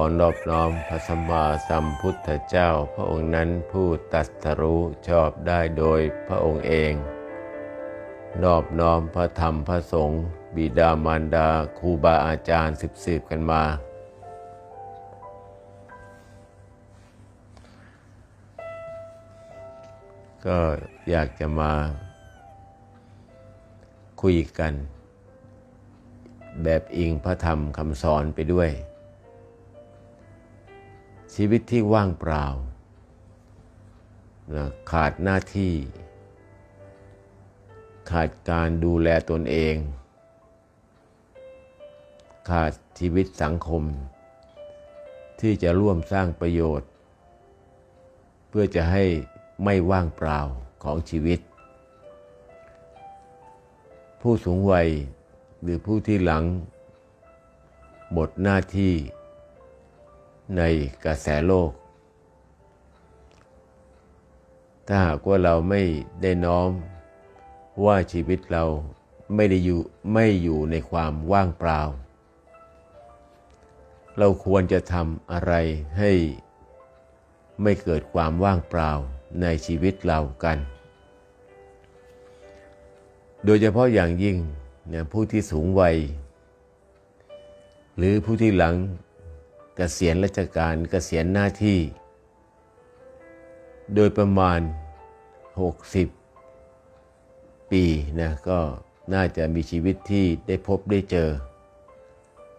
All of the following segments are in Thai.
อนอบน้อมพระสัมมาสัมพุทธเจ้า พระองค์นั้นผู้ตรัสรู้ชอบได้โดยพระองค์เอง นอบน้อมพระธรรมพระสงฆ์บิดามารดาครูบาอาจารย์สืบสืบกันมา ก็อยากจะมาคุยกัน แบบอิงพระธรรมคำสอนไปด้วย ชีวิตที่ว่างเปล่านะขาดหน้าที่ ขาดการดูแลตนเอง ขาดชีวิตสังคม ที่จะร่วมสร้างประโยชน์ เพื่อจะให้ไม่ว่างเปล่าของชีวิต ผู้สูงวัยหรือผู้ที่หลัง หมดหน้าที่ ในกระแสโลก ถ้าหากว่าเราไม่ได้น้อมว่าชีวิตเราไม่ได้อยู่ไม่อยู่ในความว่างเปล่า เราควรจะทำอะไรให้ไม่เกิดความว่างเปล่าในชีวิตเรากัน โดยเฉพาะอย่างยิ่งเนี่ยผู้ที่สูงวัย หรือผู้ที่หลัง เกษียณราชการเกษียณหน้าที่ โดยประมาณ 60 ปีนะก็น่าจะมีชีวิตที่ได้พบได้เจอ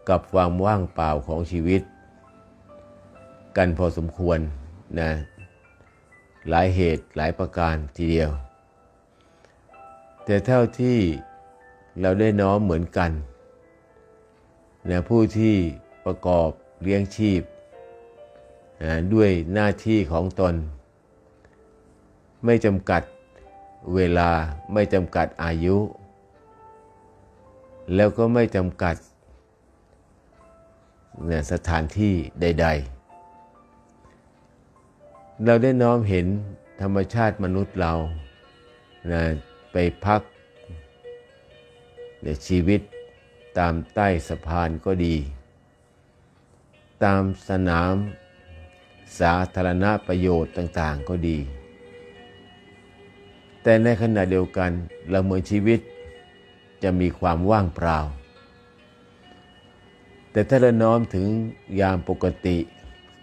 กับความว่างเปล่าของชีวิต กันพอสมควรนะหลายเหตุหลายประการทีเดียว แต่เท่าที่เราได้น้อมเหมือนกันนะผู้ที่ประกอบ เลี้ยงชีพด้วยหน้าที่ของตน ไม่จำกัดเวลาไม่จำกัดอายุ แล้วก็ไม่จำกัดสถานที่ใด ๆ เราได้น้อมเห็นธรรมชาติมนุษย์เรานะไปพักในชีวิตตามใต้สะพานก็ดี ตามสนาม สาธารณประโยชน์ต่างๆก็ดี แต่ในขณะเดียวกันเราเหมือนชีวิตจะมีความว่างเปล่า แต่ถ้าเราน้อมถึงยามปกติ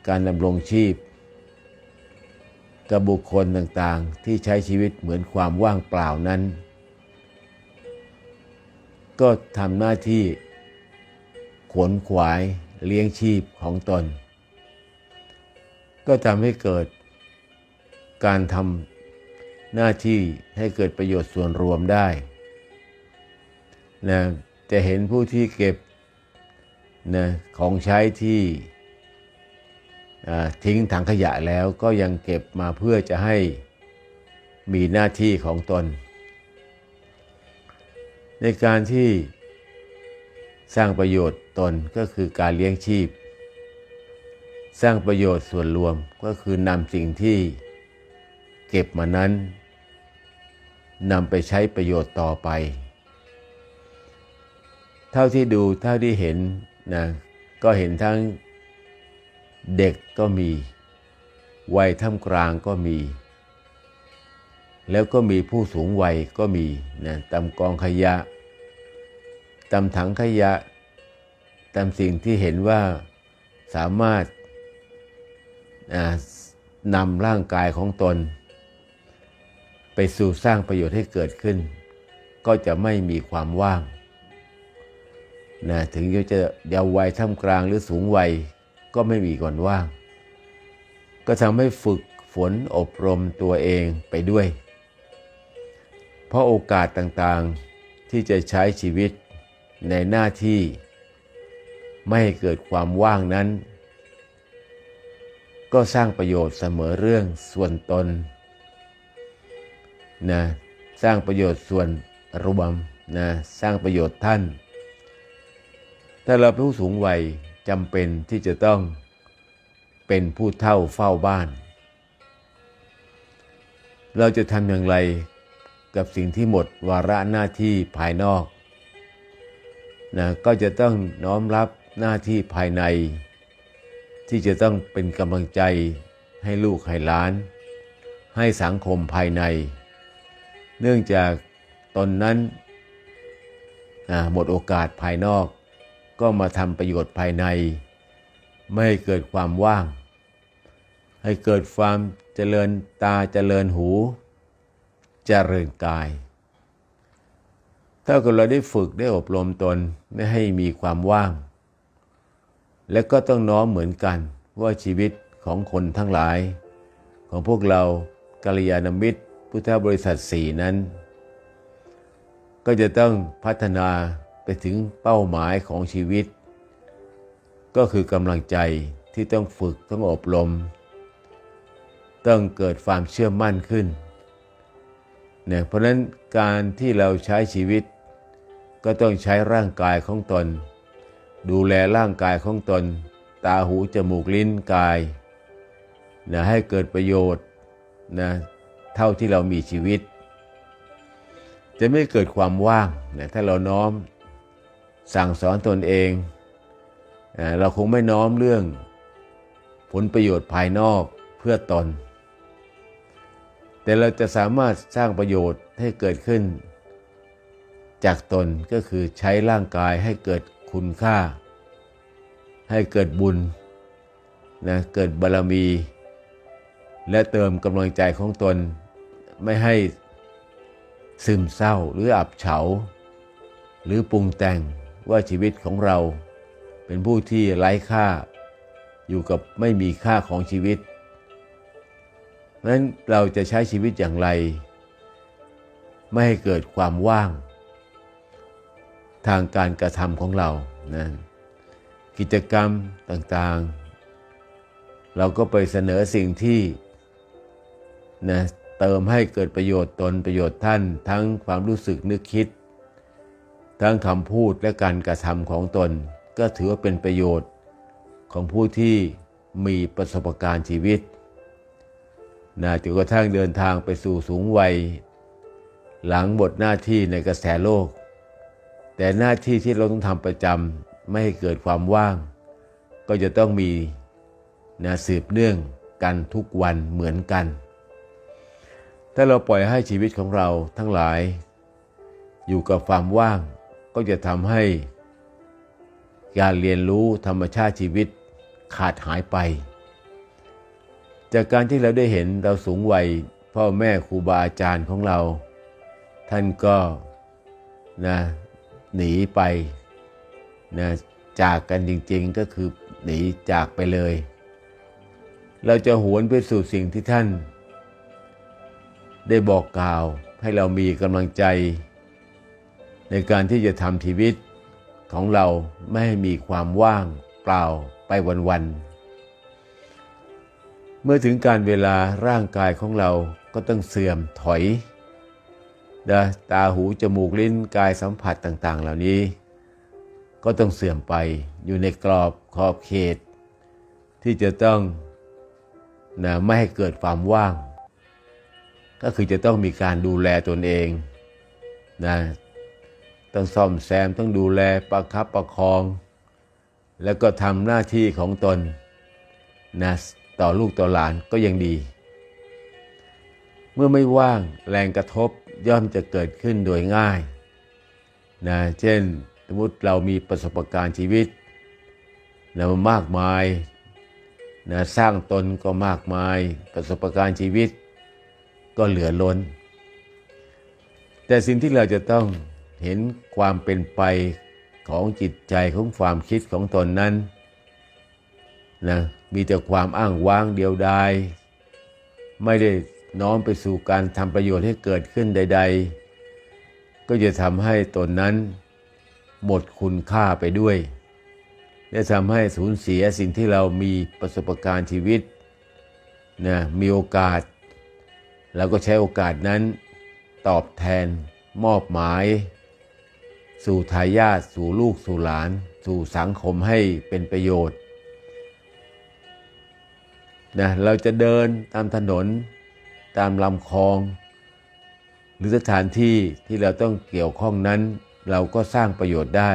การดำรงชีพ กับบุคคลต่างๆ ที่ใช้ชีวิตเหมือนความว่างเปล่านั้น ก็ทำหน้าที่ขวนขวาย เลี้ยงชีพของตน ก็ทำให้เกิดการทำหน้าที่ให้เกิดประโยชน์ส่วนรวมได้นะจะเห็นผู้ที่เก็บนะของใช้ที่ทิ้งถังขยะแล้วก็ยังเก็บมาเพื่อจะให้มีหน้าที่ของตน ในการที่สร้างประโยชน์ ตนก็คือการเลี้ยงชีพ สร้างประโยชน์ส่วนรวมก็คือนำสิ่งที่เก็บมานั้นนำไปใช้ประโยชน์ต่อไป เท่าที่ดูเท่าที่เห็นนะก็เห็นทั้งเด็กก็มี วัยท่ามกลางก็มี แล้วก็มีผู้สูงวัยก็มีนะตำกองขยะตำถังขยะ ตำสิ่งที่เห็นว่าสามารถนำร่างกายของตน ไปสู่สร้างประโยชน์ให้เกิดขึ้น ก็จะไม่มีความว่างนะถึงจะเยาว์วัยท่ามกลางหรือสูงวัยก็ไม่มีก่อนว่าง ก็ทำให้ฝึกฝนอบรมตัวเองไปด้วย เพราะโอกาสต่างๆที่จะใช้ชีวิตในหน้าที่ ไม่ให้เกิดความว่างนั้น ก็สร้างประโยชน์เสมอเรื่องส่วนตนนะสร้างประโยชน์ส่วนรวมนะสร้างประโยชน์ท่าน ถ้าเราผู้สูงวัยจำเป็นที่จะต้องเป็นผู้เท่าเฝ้าบ้าน เราจะทำอย่างไรกับสิ่งที่หมดวาระหน้าที่ภายนอกนะก็จะต้องน้อมรับ หน้าที่ภายใน ที่จะต้องเป็นกำลังใจให้ลูกให้หลาน ให้สังคมภายใน เนื่องจากตนนั้นหมดโอกาสภายนอก ก็มาทำประโยชน์ภายใน ไม่ให้เกิดความว่าง ให้เกิดความเจริญตาเจริญหู เจริญกายถ้าเกิดเราได้ฝึกได้อบรมตนไม่ให้มีความว่าง และก็ต้องน้อมเหมือนกันว่าชีวิตของคนทั้งหลาย ของพวกเรากัลยาณมิตร พุทธบริษัทสี่นั้น ก็จะต้องพัฒนาไปถึงเป้าหมายของชีวิต ก็คือกำลังใจที่ต้องฝึกต้องอบรม ต้องเกิดความเชื่อมั่นขึ้นเนี่ยเพราะนั้นการที่เราใช้ชีวิต ก็ต้องใช้ร่างกายของตน ดูแลร่างกายของตน ตาหูจมูกลิ้นกายนะให้เกิดประโยชน์นะเท่าที่เรามีชีวิต จะไม่เกิดความว่างนะถ้าเราน้อมสั่งสอนตนเองนะเราคงไม่น้อมเรื่องผลประโยชน์ภายนอกเพื่อตน แต่เราจะสามารถสร้างประโยชน์ให้เกิดขึ้น จากตนก็คือใช้ร่างกายให้เกิด คุณค่า ให้เกิดบุญนะเกิดบารมี และเติมกำลังใจของตน ไม่ให้ซึมเศร้าหรืออับเฉา หรือปรุงแต่งว่าชีวิตของเรา เป็นผู้ที่ไร้ค่า อยู่กับไม่มีค่าของชีวิตเพราะฉะนั้นเราจะใช้ชีวิตอย่างไร ไม่ให้เกิดความว่าง ทางการกระทำของเรานะกิจกรรมต่างๆ เราก็ไปเสนอสิ่งที่นะเติมให้เกิดประโยชน์ตนประโยชน์ท่าน ทั้งความรู้สึกนึกคิด ทั้งคำพูดและการกระทำของตน ก็ถือว่าเป็นประโยชน์ของผู้ที่มีประสบการณ์ชีวิตนะจนกระทั่งเดินทางไปสู่สูงวัย หลังบทหน้าที่ในกระแสโลก แต่หน้าที่ที่เราต้องทำประจำไม่ให้เกิดความว่าง ก็จะต้องมีนะสืบเนื่องกันทุกวันเหมือนกัน ถ้าเราปล่อยให้ชีวิตของเราทั้งหลาย อยู่กับความว่าง ก็จะทำให้การเรียนรู้ธรรมชาติชีวิตขาดหายไป จากการที่เราได้เห็นเราสูงวัยพ่อแม่ครูบาอาจารย์ของเรา ท่านก็นะ หนีไปนะจากกันจริงๆก็คือหนีจากไปเลย เราจะหวนไปสู่สิ่งที่ท่าน ได้บอกกล่าวให้เรามีกำลังใจ ในการที่จะทำชีวิตของเราไม่ให้มีความว่างเปล่าไปวันๆ เมื่อถึงการเวลาร่างกายของเราก็ต้องเสื่อมถอย นะตาหูจมูกลิ้นกายสัมผัสต่างๆ เหล่านี้ ก็ต้องเสื่อมไปอยู่ในกรอบขอบเขต ที่จะต้องนะไม่ให้เกิดความว่าง ก็คือจะต้องมีการดูแลตนเองนะต้องซ่อมแซมต้องดูแลประคับประคอง แล้วก็ทำหน้าที่ของตนนะต่อลูกต่อหลานก็ยังดี เมื่อไม่ว่างแรงกระทบ ย่อมจะเกิดขึ้นโดยง่ายนะเช่นสมมติเรามีประสบการณ์ชีวิตนะมากมายนะสร้างตนก็มากมายประสบการณ์ชีวิต ก็เหลือล้น แต่สิ่งที่เราจะต้องเห็นความเป็นไปของจิตใจของความคิดของตนนั้นนะมีแต่ความอ้างว้างเดียวดายไม่ได้ น้อมไปสู่การทำประโยชน์ให้เกิดขึ้นใด ๆ ก็จะทำให้ตนนั้น หมดคุณค่าไปด้วย และทำให้สูญเสียสิ่งที่เรามีประสบการณ์ชีวิตนะมีโอกาสเราก็ใช้โอกาสนั้นตอบแทนมอบหมาย สู่ทายาทสู่ลูกสู่หลาน สู่สังคมให้เป็นประโยชน์นะเราจะเดินตามถนน ตามลำคลอง หรือสถานที่ที่เราต้องเกี่ยวข้องนั้น เราก็สร้างประโยชน์ได้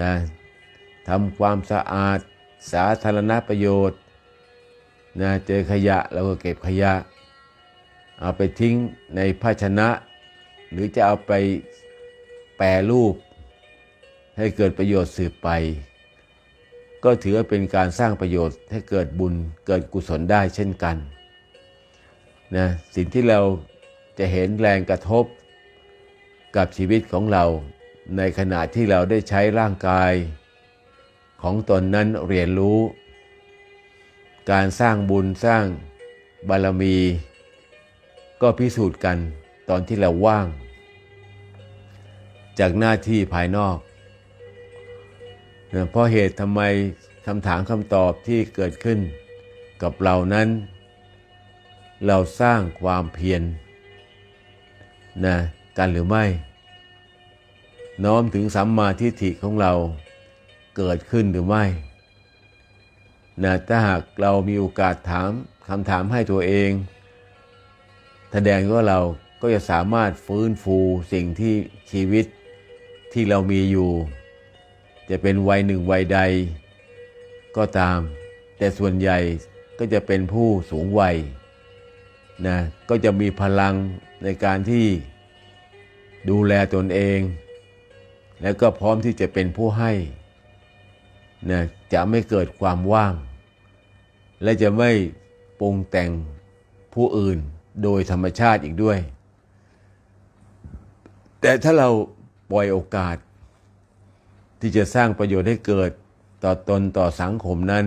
นะทำความสะอาดสาธารณประโยชน์นะเจอขยะเราก็เก็บขยะ เอาไปทิ้งในภาชนะ หรือจะเอาไปแปรรูป ให้เกิดประโยชน์สืบไป ก็ถือว่าเป็นการสร้างประโยชน์ให้เกิดบุญเกิดกุศลได้เช่นกัน นะสิ่งที่เราจะเห็นแรงกระทบกับชีวิตของเรา ในขณะที่เราได้ใช้ร่างกาย ของตนนั้นเรียนรู้ การสร้างบุญสร้างบารมี ก็พิสูจน์กันตอนที่เราว่าง จากหน้าที่ภายนอกนะเพราะเหตุทำไมคำถามคำตอบที่เกิดขึ้นกับเรานั้น เราสร้างความเพียรนะกันหรือไม่ น้อมถึงสัมมาทิฏฐิของเราเกิดขึ้นหรือไม่นะถ้าหากเรามีโอกาสถามคำถามให้ตัวเอง แสดงว่าเราก็จะสามารถฟื้นฟูสิ่งที่ชีวิตที่เรามีอยู่ จะเป็นวัยหนึ่งวัยใดก็ตาม แต่ส่วนใหญ่ก็จะเป็นผู้สูงวัย นะก็จะมีพลังในการที่ดูแลตนเอง แล้วก็พร้อมที่จะเป็นผู้ให้นะจะไม่เกิดความว่าง และจะไม่ปรุงแต่งผู้อื่นโดยธรรมชาติอีกด้วย แต่ถ้าเราปล่อยโอกาส ที่จะสร้างประโยชน์ให้เกิดต่อตนต่อสังคมนั้น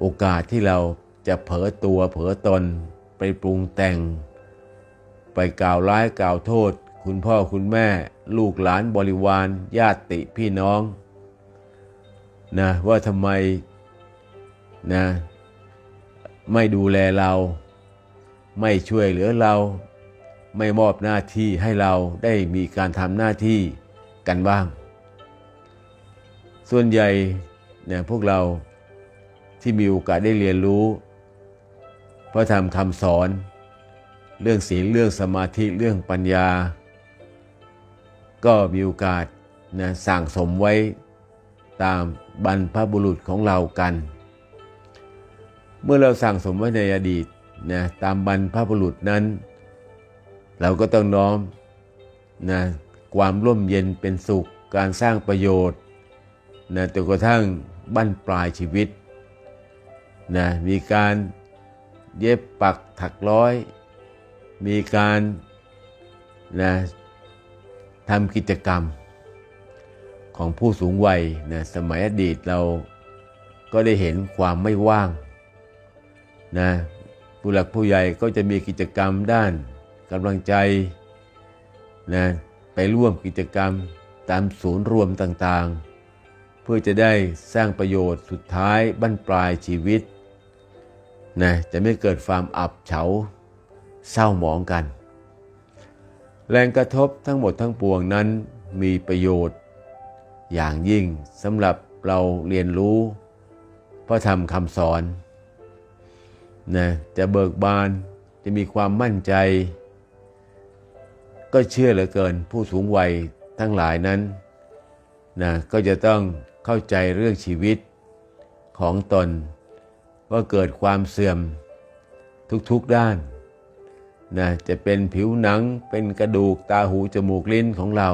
โอกาสที่เรา จะเผลอตัวเผลอตนไปปรุงแต่ง ไปกล่าวร้ายกล่าวโทษ คุณพ่อคุณแม่ ลูกหลานบริวารญาติพี่น้องนะว่าทำไมนะไม่ดูแลเรา ไม่ช่วยเหลือเรา ไม่มอบหน้าที่ให้เราได้มีการทำหน้าที่กันบ้าง ส่วนใหญ่เนี่ยพวกเราที่มีโอกาสได้เรียนรู้ ระธรรมคำสอน เรื่องศีลเรื่องสมาธิเรื่องปัญญา ก็มีโอกาสนะสั่งสมไว้ตามบรรพบุรุษของเรากัน เมื่อเราสั่งสมไว้ในอดีตนะตามบรรพบุรุษนั้น เราก็ต้องน้อมนะความร่มเย็นเป็นสุขการสร้างประโยชน์นะจนกระทั่งบั้นปลายชีวิตนะมีการ เย็บปักถักร้อย มีการนะทำกิจกรรมของผู้สูงวัยนะสมัยอดีตเราก็ได้เห็นความไม่ว่างนะผู้หลักผู้ใหญ่ก็จะมีกิจกรรมด้านกำลังใจนะไปร่วมกิจกรรมตามศูนย์รวมต่างๆ เพื่อจะได้สร้างประโยชน์สุดท้ายบั้นปลายชีวิต นะจะไม่เกิดความอับเฉาเศร้าหมองกัน แรงกระทบทั้งหมดทั้งปวงนั้นมีประโยชน์ อย่างยิ่งสำหรับเราเรียนรู้พระธรรมคำสอนนะจะเบิกบานจะมีความมั่นใจ ก็เชื่อเหลือเกินผู้สูงวัยทั้งหลายนั้นนะก็จะต้องเข้าใจเรื่องชีวิตของตน ว่าเกิดความเสื่อมทุกๆด้านนะจะเป็นผิวหนังเป็นกระดูกตาหูจมูกลิ้นของเรา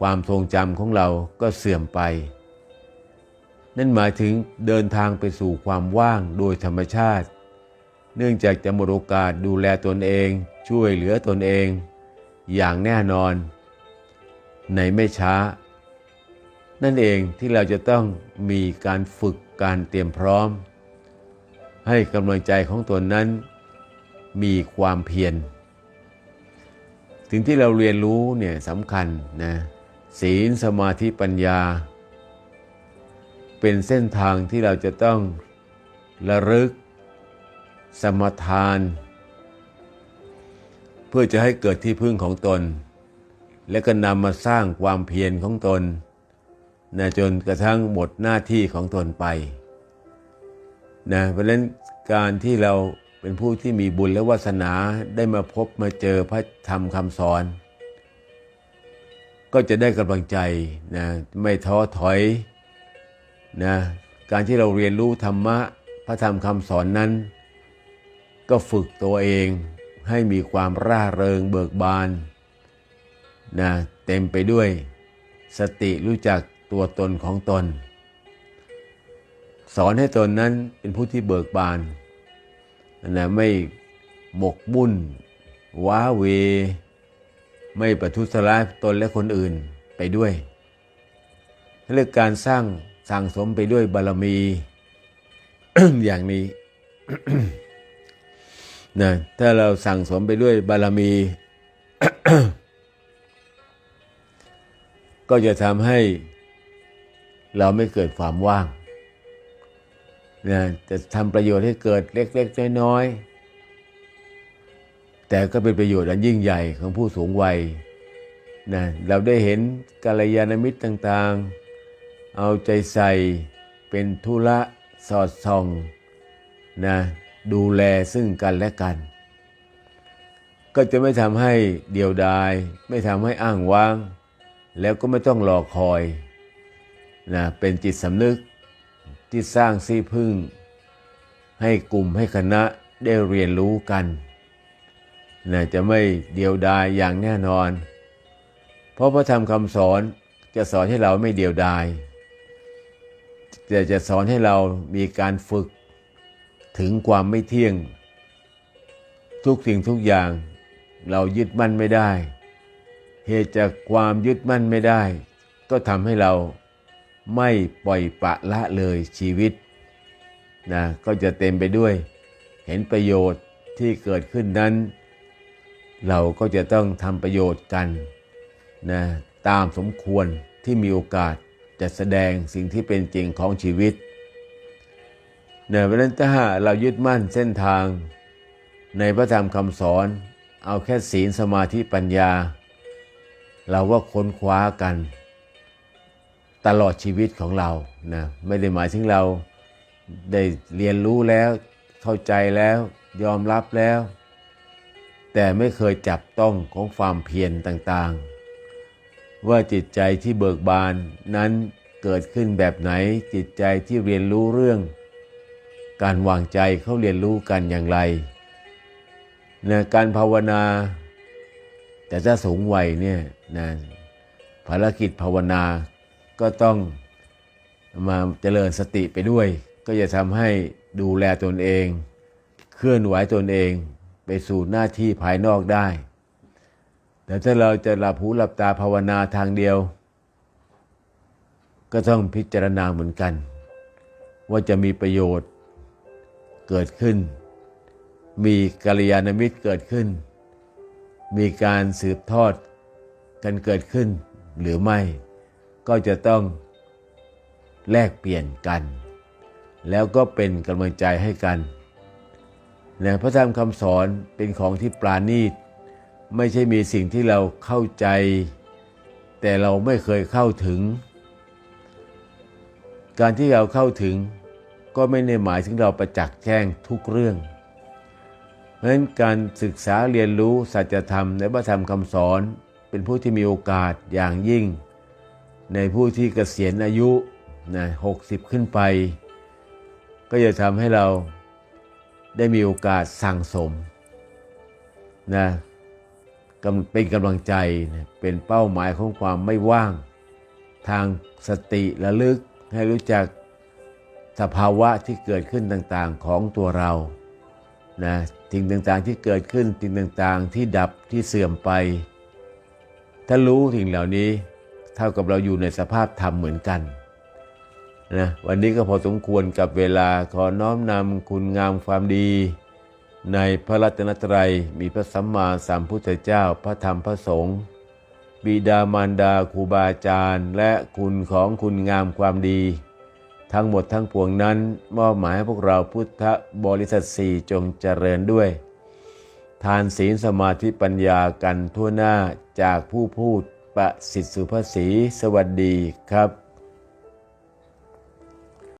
ความทรงจำของเราก็เสื่อมไป นั่นหมายถึงเดินทางไปสู่ความว่างโดยธรรมชาติ เนื่องจากจะหมดโอกาสดูแลตนเอง ช่วยเหลือตนเอง อย่างแน่นอน ในไม่ช้า นั่นเองที่เราจะต้องมีการฝึกการเตรียมพร้อม ให้กำลังใจของตนนั้นมีความเพียรถึงที่เราเรียนรู้เนี่ยสำคัญนะศีลสมาธิปัญญา เป็นเส้นทางที่เราจะต้องระลึก สมทาน เพื่อจะให้เกิดที่พึ่งของตน และก็นำมาสร้างความเพียรของตนนะจนกระทั่งหมดหน้าที่ของตนไป นะเพราะฉะนั้นการที่เราเป็นผู้ที่มีบุญและวาสนาได้มาพบมาเจอพระธรรมคำสอน ก็จะได้กำลังใจนะไม่ท้อถอยนะการที่เราเรียนรู้ธรรมะพระธรรมคำสอนนั้น ก็ฝึกตัวเองให้มีความร่าเริงเบิกบานนะเต็มไปด้วยสติรู้จักตัวตนของตน สอนให้ตนนั้นเป็นผู้ที่เบิกบานนะไม่หมกมุ่นว้าเว ไม่ประทุษร้ายตนและคนอื่นไปด้วยเรื่องการสร้างสั่งสมไปด้วยบารมี อย่างนี้นะถ้าเราสั่งสมไปด้วยบารมี ก็จะทำให้เราไม่เกิดความว่าง นะจะทำประโยชน์ให้เกิดเล็กๆน้อยๆแต่ก็เป็นประโยชน์อันยิ่งใหญ่ของผู้สูงวัยนะเราได้เห็นกัลยาณมิตรต่างๆ เอาใจใส่เป็นธุระสอดส่องนะดูแลซึ่งกันและกัน ก็จะไม่ทำให้เดียวดาย ไม่ทำให้อ้างว้าง แล้วก็ไม่ต้องรอคอยนะเป็นจิตสำนึก ที่สร้างซีพึ่ง ให้กลุ่มให้คณะได้เรียนรู้กันนะจะไม่เดียวดายอย่างแน่นอน เพราะพระธรรมคำสอนจะสอนให้เราไม่เดียวดายแต่จะสอนให้เรามีการฝึกถึงความไม่เที่ยง ทุกสิ่งทุกอย่างเรายึดมั่นไม่ได้ เหตุจากความยึดมั่นไม่ได้ ก็ทำให้เรา ไม่ปล่อยปะละเลยชีวิตนะก็จะเต็มไปด้วย เห็นประโยชน์ที่เกิดขึ้นนั้น เราก็จะต้องทำประโยชน์กันนะตามสมควรที่มีโอกาสจะแสดงสิ่งที่เป็นจริงของชีวิตเนี่ยเพราะนั้นถ้าเรายึดมั่นเส้นทาง ในพระธรรมคำสอน เอาแค่ศีลสมาธิปัญญา เราว่าค้นคว้ากัน ตลอดชีวิตของเรานะไม่ได้หมายถึงเราได้เรียนรู้แล้วเข้าใจแล้วยอมรับแล้ว แต่ไม่เคยจับต้องของความเพียรต่างๆ ว่าจิตใจที่เบิกบานนั้นเกิดขึ้นแบบไหนจิตใจที่เรียนรู้เรื่อง การวางใจเขาเรียนรู้กันอย่างไรนะการภาวนา แต่ถ้าสูงวัยเนี่ยนะภารกิจภาวนา ก็ต้องมาเจริญสติไปด้วย ก็จะทำให้ดูแลตนเอง เคลื่อนไหวตนเองไปสู่หน้าที่ภายนอกได้ แต่ถ้าเราจะหลับหูหลับตาภาวนาทางเดียว ก็ต้องพิจารณาเหมือนกัน ว่าจะมีประโยชน์เกิดขึ้น มีกัลยาณมิตรเกิดขึ้น มีการสืบทอดกันเกิดขึ้นหรือไม่ ก็จะต้องแลกเปลี่ยนกัน แล้วก็เป็นกำลังใจให้กันนะพระธรรมคำสอนเป็นของที่ปราณีต ไม่ใช่มีสิ่งที่เราเข้าใจ แต่เราไม่เคยเข้าถึง การที่เราเข้าถึงก็ไม่ได้หมายถึงเราประจักษ์แจ้งทุกเรื่อง เพราะฉะนั้นการศึกษาเรียนรู้สัจธรรมในพระธรรมคำสอนเป็นผู้ที่มีโอกาสอย่างยิ่ง ในผู้ที่เกษียณอายุนะหกสิบขึ้นไป ก็จะทำให้เราได้มีโอกาสสั่งสมนะเป็นกำลังใจนะเป็นเป้าหมายของความไม่ว่าง ทางสติระลึกให้รู้จักสภาวะที่เกิดขึ้นต่างๆของตัวเรานะสิ่งต่างๆที่เกิดขึ้นสิ่งต่างๆที่ดับที่เสื่อมไป ถ้ารู้สิ่งเหล่านี้ เท่ากับเราอยู่ในสภาพธรรมเหมือนกันนะวันนี้ก็พอสมควรกับเวลาขอน้อมนำคุณงามความดี ในพระรัตนตรัยมีพระสัมมาสัมพุทธเจ้าพระธรรมพระสงฆ์บิดามารดาครูบาอาจารย์ และคุณของคุณงามความดี ทั้งหมดทั้งปวงนั้นมอบหมายให้พวกเราพุทธบริษัทสี่จงเจริญด้วย ทานศีลสมาธิปัญญากันทั่วหน้าจากผู้พูด ปะสิทธิสุภาษีสวัสดีครับ